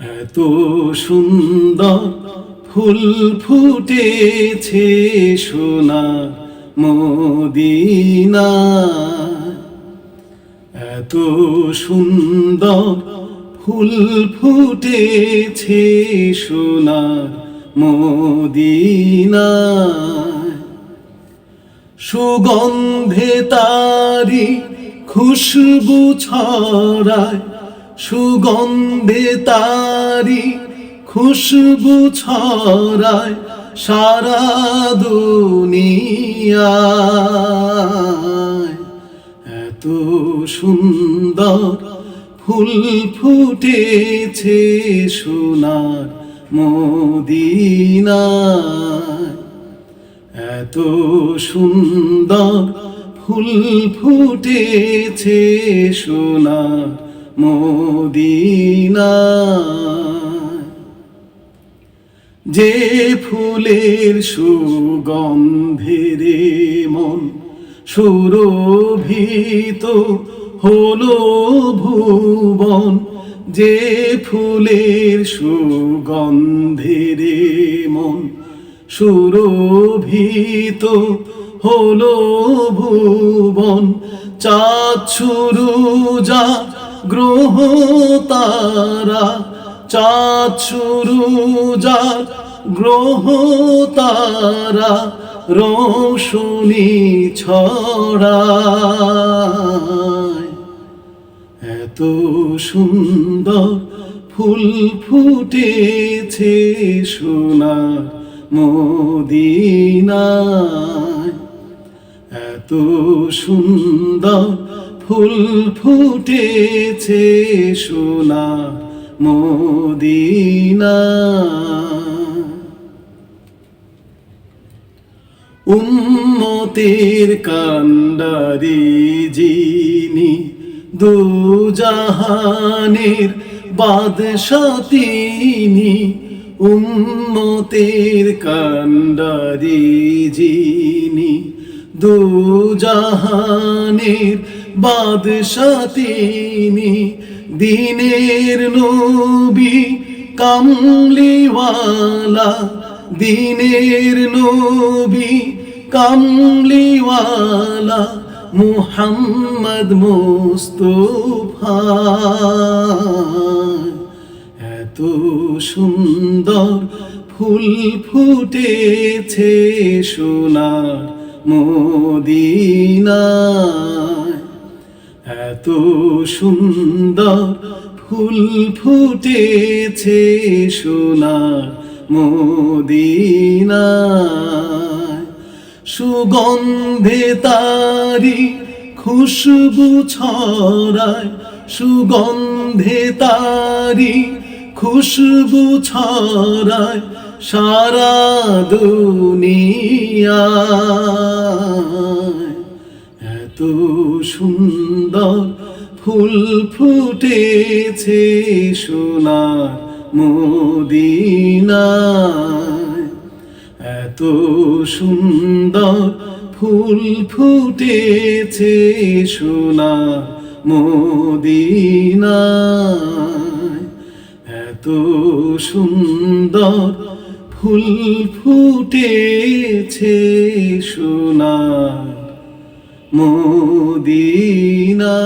এত সুন্দর ফুল ফুটেছে সোনা মদিনা এত সুন্দর ফুল ফুটেছে সোনা মদিনা সুগন্ধে তারি খুশবু ছড়ায় সুগন্ধে তারি খুশবু ছড়ায় সারা দুনিয়ায়। এত সুন্দর ফুল ফুটেছে সোনার মদিনায়। এত সুন্দর ফুল ফুটেছে সোনার মদিনায়। যে ফুলের সুগন্ধের মন সুরভিত হলো ভুবন। যে ফুলের সুগন্ধের মন সুরভিত হলো ভুবন। চাঁদ সুরুজা গ্রহ তারা চাঁদ সুরুজা গ্রহ তারা রোশনি ছড়ায়। এত সুন্দর ফুল ফুটেছে সোনার মদিনায়। এত সুন্দর ফুল ফুটেছে সোনা মদিনা। উম্মতের কান্ডারি যিনি দুজাহানের বাদশাহ তিনি উম্মতের কান্ডারি যিনি দুজাহানের বাদশাহ তিনি, দিনের নবী কামলিওয়ালা, দিনের নবী কামলিওয়ালা মুহাম্মদ মুস্তফা। এত সুন্দর ফুল ফুটেছে সোনার মদিনায় এত সুন্দর ফুল ফুটেছে সোনার মদিনায়। সুগন্ধে তারি খুশবু ছড়ায়, সুগন্ধে তারি খুশবু ছড়ায় সারা দুনিয়ায় এত সুন্দর ফুল ফুটেছে সোনার মদিনায়। এত সুন্দর ফুল ফুটেছে সোনার মদিনায়। এত সুন্দর ফুল ফুটেছে সোনার মদিনা।